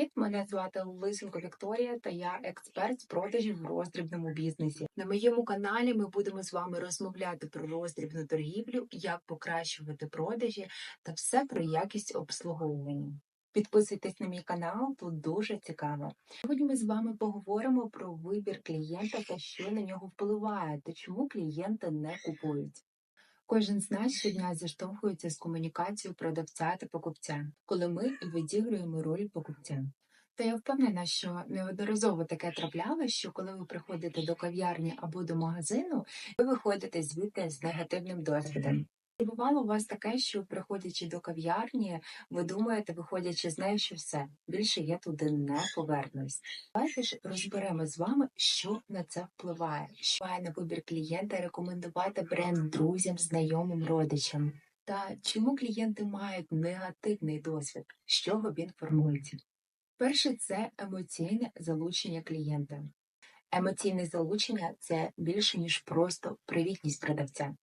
Привіт! Мене звати Лисенко Вікторія, та я експерт з продажів в роздрібному бізнесі. На моєму каналі ми будемо з вами розмовляти про роздрібну торгівлю, як покращувати продажі та все про якість обслуговування. Підписуйтесь на мій канал, тут дуже цікаво. Сьогодні ми з вами поговоримо про вибір клієнта та що на нього впливає, та чому клієнти не купують. Кожен з нас щодня зіштовхується з комунікацією продавця та покупця, коли ми відігруємо роль покупця. Та я впевнена, що неодноразово таке траплялося, що коли ви приходите до кав'ярні або до магазину, ви виходите звідти з негативним досвідом. І бувало у вас таке, що приходячи до кав'ярні, ви думаєте, виходячи з нею, що все більше я туди не повернусь. Давайте ж розберемо з вами, що на це впливає, що має на вибір клієнта рекомендувати бренд друзям, знайомим, родичам. Та чому клієнти мають негативний досвід, з чого він формується? Перше це емоційне залучення клієнта. Емоційне залучення це більше ніж просто привітність продавця.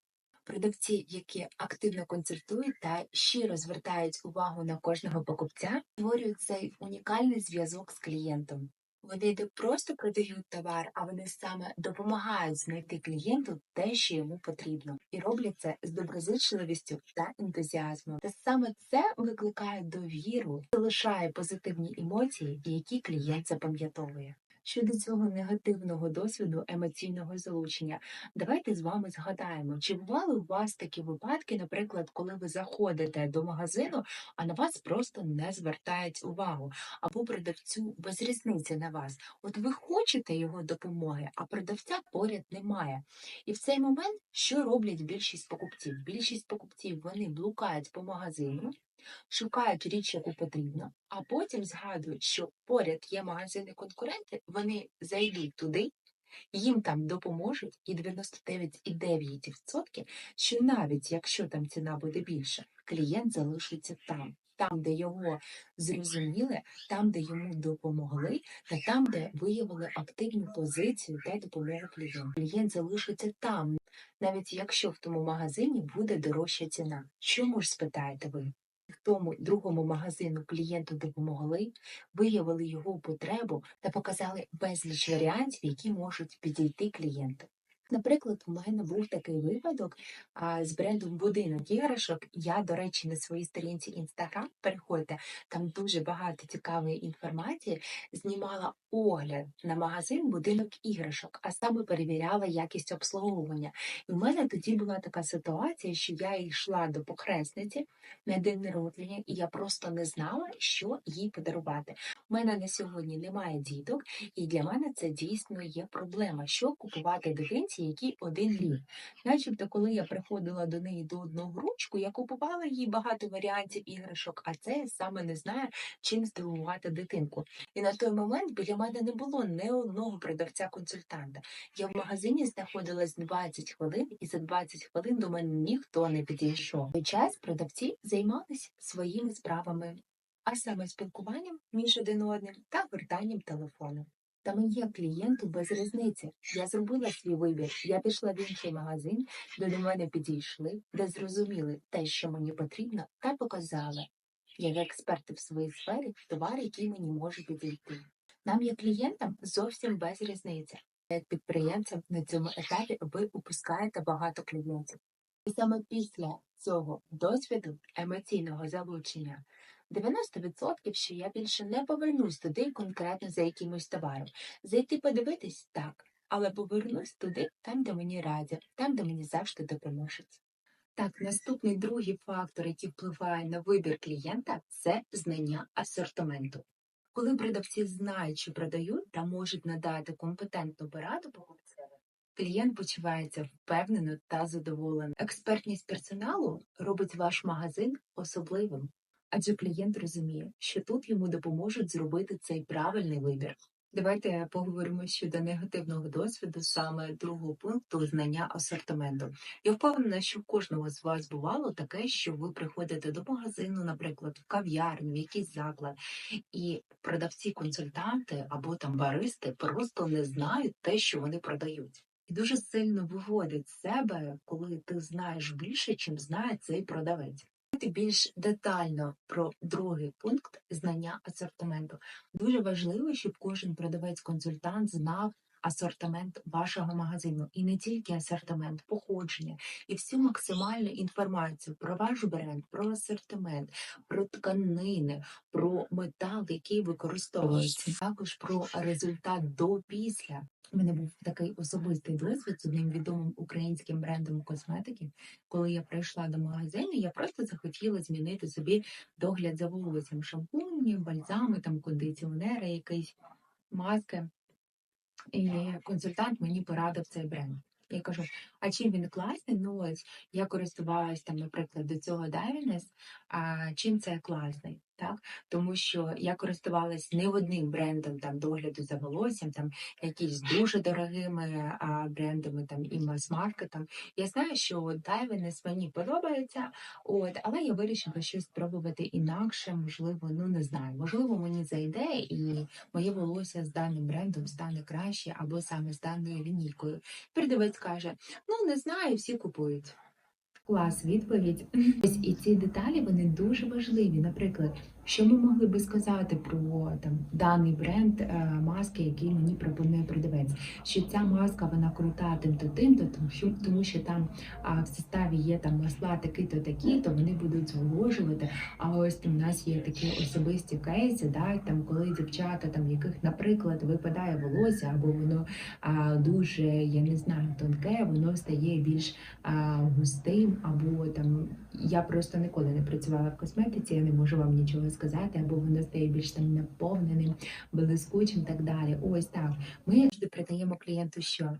Продавці, які активно концертують та щиро звертають увагу на кожного покупця, створюють цей унікальний зв'язок з клієнтом. Вони не просто продають товар, а вони саме допомагають знайти клієнту те, що йому потрібно, і роблять це з доброзичливістю та ентузіазмом. Та саме це викликає довіру, залишає позитивні емоції, які клієнт запам'ятовує. Щодо цього негативного досвіду емоційного залучення, давайте з вами згадаємо, чи бували у вас такі випадки, наприклад, коли ви заходите до магазину, а на вас просто не звертають увагу, або продавцю без різниці на вас. От ви хочете його допомоги, а продавця поряд немає. І в цей момент що роблять більшість покупців? Більшість покупців вони блукають по магазину шукають річ, яку потрібно, а потім згадують, що поряд є магазини конкуренти, вони зайдуть туди, їм там допоможуть, і 99,9%, що навіть якщо там ціна буде більша, клієнт залишиться там. Там, де його зрозуміли, там, де йому допомогли, та там, де виявили активну позицію та допомогу клієнту. Клієнт залишиться там, навіть якщо в тому магазині буде дорожча ціна. Чому ж спитаєте ви? В тому другому магазину клієнту допомогли, виявили його потребу та показали безліч варіантів, які можуть підійти клієнту. Наприклад, у мене був такий випадок а, з брендом будинок іграшок. Я, до речі, на своїй сторінці Інстаграм переходьте, там дуже багато цікавої інформації. Знімала огляд на магазин будинок іграшок, а саме перевіряла якість обслуговування. І в мене тоді була така ситуація, що я йшла до покресниці на день народження, і я просто не знала, що їй подарувати. У мене на сьогодні немає діток, і для мене це дійсно є проблема, що купувати дитинці, який один рік. Начебто, коли я приходила до неї до одного ручку, я купувала їй багато варіантів іграшок, а це саме не знаю, чим здивувати дитинку. І на той момент біля мене не було ні одного продавця-консультанта. Я в магазині знаходилась 20 хвилин, і за 20 хвилин до мене ніхто не підійшов. В той час продавці займалися своїми справами, а саме спілкуванням між один одним та вертанням телефону. Та мені клієнту без різниці. Я зробила свій вибір. Я пішла в інший магазин, де до мене підійшли, де зрозуміли те, що мені потрібно, та показали. Як експерти в своїй сфері товар, який мені може підійти. Нам, як клієнтам, зовсім без різниці. Як підприємцям на цьому етапі ви упускаєте багато клієнтів. І саме після цього досвіду емоційного залучення 90% що я більше не повернусь туди конкретно за якимось товаром. Зайти подивитись так, але повернусь туди, там, де мені раді, там, де мені завжди допоможуть. Так, наступний другий фактор, який впливає на вибір клієнта, це знання асортименту. Коли продавці знають, що продають та можуть надати компетентну пораду покупцеві, клієнт почувається впевнено та задоволено. Експертність персоналу робить ваш магазин особливим, адже клієнт розуміє, що тут йому допоможуть зробити цей правильний вибір. Давайте поговоримо щодо негативного досвіду, саме другого пункту знання асортименту. Я впевнена, що в кожного з вас бувало таке, що ви приходите до магазину, наприклад, в кав'ярню, в якийсь заклад, і продавці-консультанти або там баристи просто не знають те, що вони продають. І дуже сильно виводить себе, коли ти знаєш більше, чим знає цей продавець. Більш детально про другий пункт знання асортименту. Дуже важливо, щоб кожен продавець-консультант знав асортимент вашого магазину і не тільки асортимент, походження і всю максимальну інформацію про ваш бренд, про асортимент, про тканини, про метал, який використовується, також про результат до після. У мене був такий особистий досвід з одним відомим українським брендом косметики. Коли я прийшла до магазину, я просто захотіла змінити собі догляд за волоссям, шампуні, бальзами, там кондиціонери, якісь маски. І консультант мені порадив цей бренд. Я кажу, а чим він класний? Ну ось я користувалась там, наприклад, до цього Дайвінес, а чим це класний? Так, тому що я користувалась не одним брендом там догляду за волоссям, там якісь дуже дорогими а, брендами, там і мас-маркетом. Я знаю, що Davines мені подобається, от, але я вирішила щось спробувати інакше, можливо, ну не знаю, можливо, мені зайде і моє волосся з даним брендом стане краще або саме з даною лінійкою. Продавець каже: ну не знаю, всі купують. Клас, відповідь. І ці деталі вони дуже важливі. Наприклад, що ми могли би сказати про там даний бренд е, маски, який мені пропонує продавець, що ця маска вона крута тим то тим, то тому що там а, в составі є там масла такі-то такі, то вони будуть зволожувати. А ось там у нас є такі особисті кейси, да, там коли дівчата, там яких, наприклад, випадає волосся, або воно а, дуже, я не знаю, тонке, воно стає більш а, густим, або там я просто ніколи не працювала в косметиці, я не можу вам нічого сказати, або воно стає більш там наповненим, блискучим, так далі. Ось так. Ми завжди придаємо клієнту, що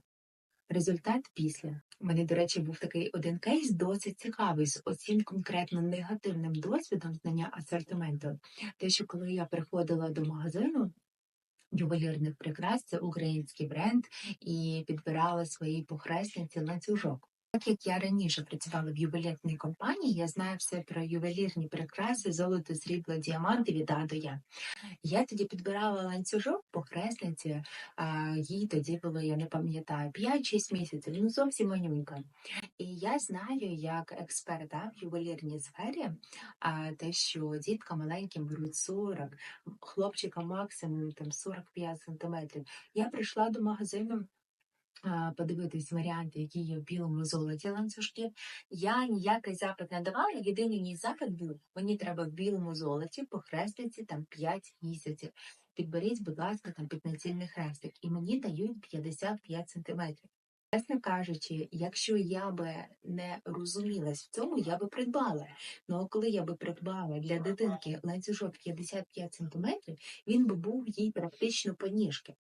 результат після. У мене, до речі, був такий один кейс досить цікавий з оцім конкретно негативним досвідом знання асортименту. Те, що коли я приходила до магазину. Ювелірних прикрас це український бренд і підбирала своїй похресниці ланцюжок. Так як я раніше працювала в ювелірній компанії, я знаю все про ювелірні прикраси, золото, срібло, діаманти від А до Я. Я тоді підбирала ланцюжок по хресниці, їй тоді було, я не пам'ятаю, 5-6 місяців, ну зовсім манюнька. І я знаю, як експерт да, в ювелірній сфері, а, те, що діткам маленьким беруть 40, хлопчикам максимум там 45 сантиметрів. Я прийшла до магазину подивитись варіанти, які є в білому золоті ланцюжки. Я ніякий запит не давала, єдиний мій запит був, мені треба в білому золоті по хрестиці там 5 місяців. Підберіть, будь ласка, там піднацільний хрестик, і мені дають 55 сантиметрів. Чесно кажучи, якщо я би не розумілась в цьому, я би придбала. Ну коли я би придбала для дитинки ланцюжок 55 сантиметрів, він би був їй практично по ніжки.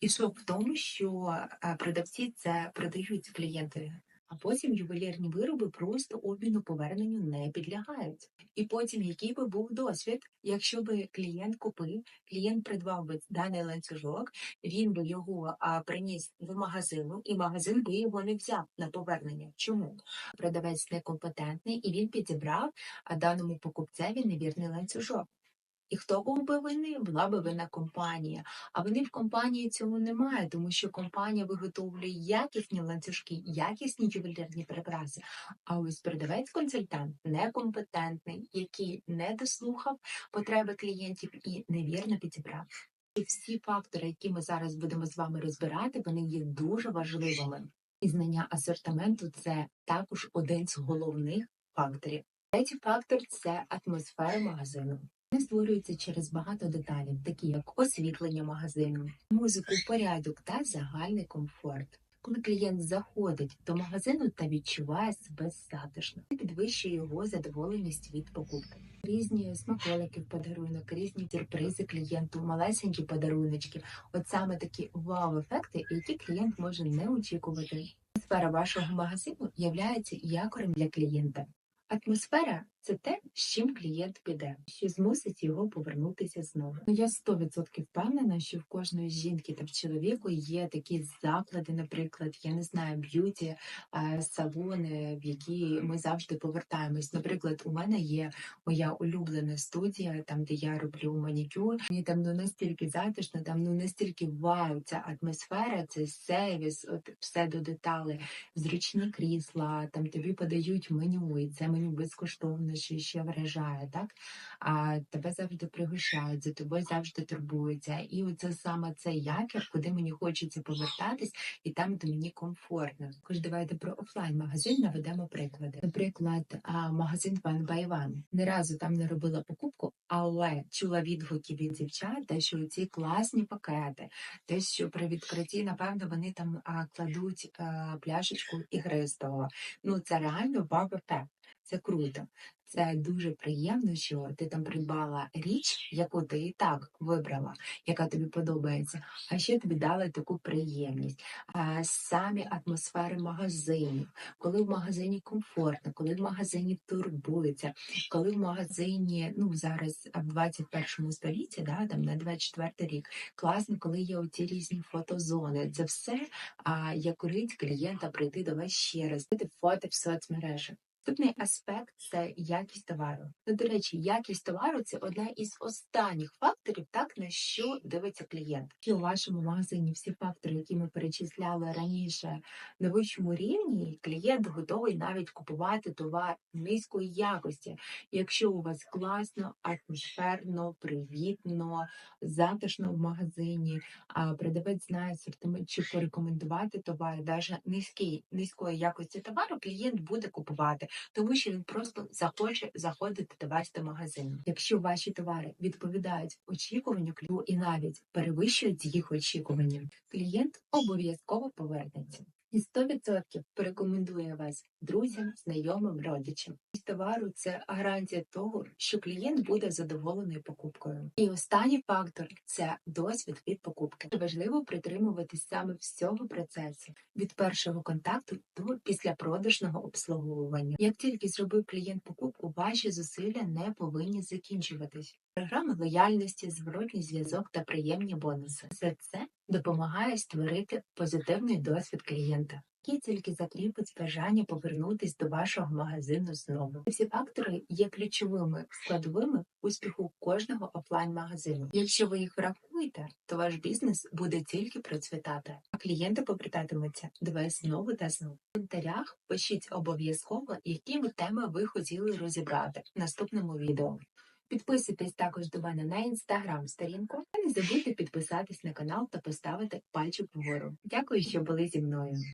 І суть в тому, що продавці це продають клієнтові, а потім ювелірні вироби просто обміну поверненню не підлягають. І потім, який би був досвід, якщо би клієнт купив, клієнт придбав би даний ланцюжок, він би його а, приніс в магазину, і магазин би його не взяв на повернення. Чому продавець некомпетентний і він підібрав даному покупцеві невірний ланцюжок? І хто був би винний? Була би винна компанія. А вони в компанії цього немає, тому що компанія виготовлює якісні ланцюжки, якісні ювелірні прикраси. А ось продавець-консультант некомпетентний, який не дослухав потреби клієнтів і невірно підібрав. І всі фактори, які ми зараз будемо з вами розбирати, вони є дуже важливими. І знання асортименту це також один з головних факторів. Третій фактор це атмосфера магазину. Вони створюються через багато деталей, такі як освітлення магазину, музику, порядок та загальний комфорт. Коли клієнт заходить до магазину та відчуває себе затишно, це підвищує його задоволеність від покупки. Різні смаколики в подарунок, різні сюрпризи клієнту, малесенькі подаруночки. От саме такі вау-ефекти, які клієнт може не очікувати. Сфера вашого магазину є якорем для клієнта. Атмосфера це те, з чим клієнт піде, що змусить його повернутися знову. Ну, я 100% впевнена, що в кожної жінки та в чоловіку є такі заклади, наприклад, я не знаю, б'юті салони, в які ми завжди повертаємось. Наприклад, у мене є моя улюблена студія, там де я роблю манікюр. Мені там ну настільки затишно, там ну настільки вау, ця атмосфера, це сервіс, от все до деталей, зручні крісла, там тобі подають меню, і це меню безкоштовне напевно, що ще вражає, так? А тебе завжди пригощають, за тобою завжди турбуються. І оце саме цей якір, куди мені хочеться повертатись, і там, де мені комфортно. Тож давайте про офлайн-магазин наведемо приклади. Наприклад, магазин by One. Ні разу там не робила покупку, але чула відгуки від дівчат, те, що ці класні пакети, те, що при відкритті, напевно, вони там а, кладуть а, пляшечку ігристого. Ну, це реально бабе Це круто. Це дуже приємно, що ти там придбала річ, яку ти і так вибрала, яка тобі подобається, а ще тобі дали таку приємність. Самі атмосфери магазинів, коли в магазині комфортно, коли в магазині турбуються, коли в магазині, ну зараз в 21 столітті, да, там на 24 рік, класно, коли є оці різні фотозони. Це все а, якорить клієнта прийти до вас ще раз, фото в соцмережах. Наступний аспект це якість товару. Ну, до речі, якість товару це одна із останніх факторів, так на що дивиться клієнт. Якщо у вашому магазині всі фактори, які ми перечисляли раніше, на вищому рівні, клієнт готовий навіть купувати товар низької якості. Якщо у вас класно, атмосферно, привітно, затишно в магазині, а продавець знає асортимент, чи порекомендувати товар, навіть низький, низької якості товару, клієнт буде купувати тому що він просто захоче заходити до вас до магазину. Якщо ваші товари відповідають очікуванню клієнту і навіть перевищують їх очікування, клієнт обов'язково повернеться. І 100% порекомендує вас друзям, знайомим, родичам. Товару це гарантія того, що клієнт буде задоволений покупкою. І останній фактор це досвід від покупки. Важливо притримуватись саме всього процесу від першого контакту до післяпродажного обслуговування. Як тільки зробив клієнт покупку, ваші зусилля не повинні закінчуватись. Програми лояльності, зворотній зв'язок та приємні бонуси. Все це допомагає створити позитивний досвід клієнта, який тільки закріпить бажання повернутись до вашого магазину знову. Всі фактори є ключовими складовими успіху кожного офлайн-магазину. Якщо ви їх врахуєте, то ваш бізнес буде тільки процвітати, а клієнти повертатимуться до вас знову та знову. В коментарях пишіть обов'язково, які теми ви хотіли розібрати в наступному відео. Підписуйтесь також до мене на інстаграм сторінку. Та не забудьте підписатись на канал та поставити пальчик вгору. Дякую, що були зі мною.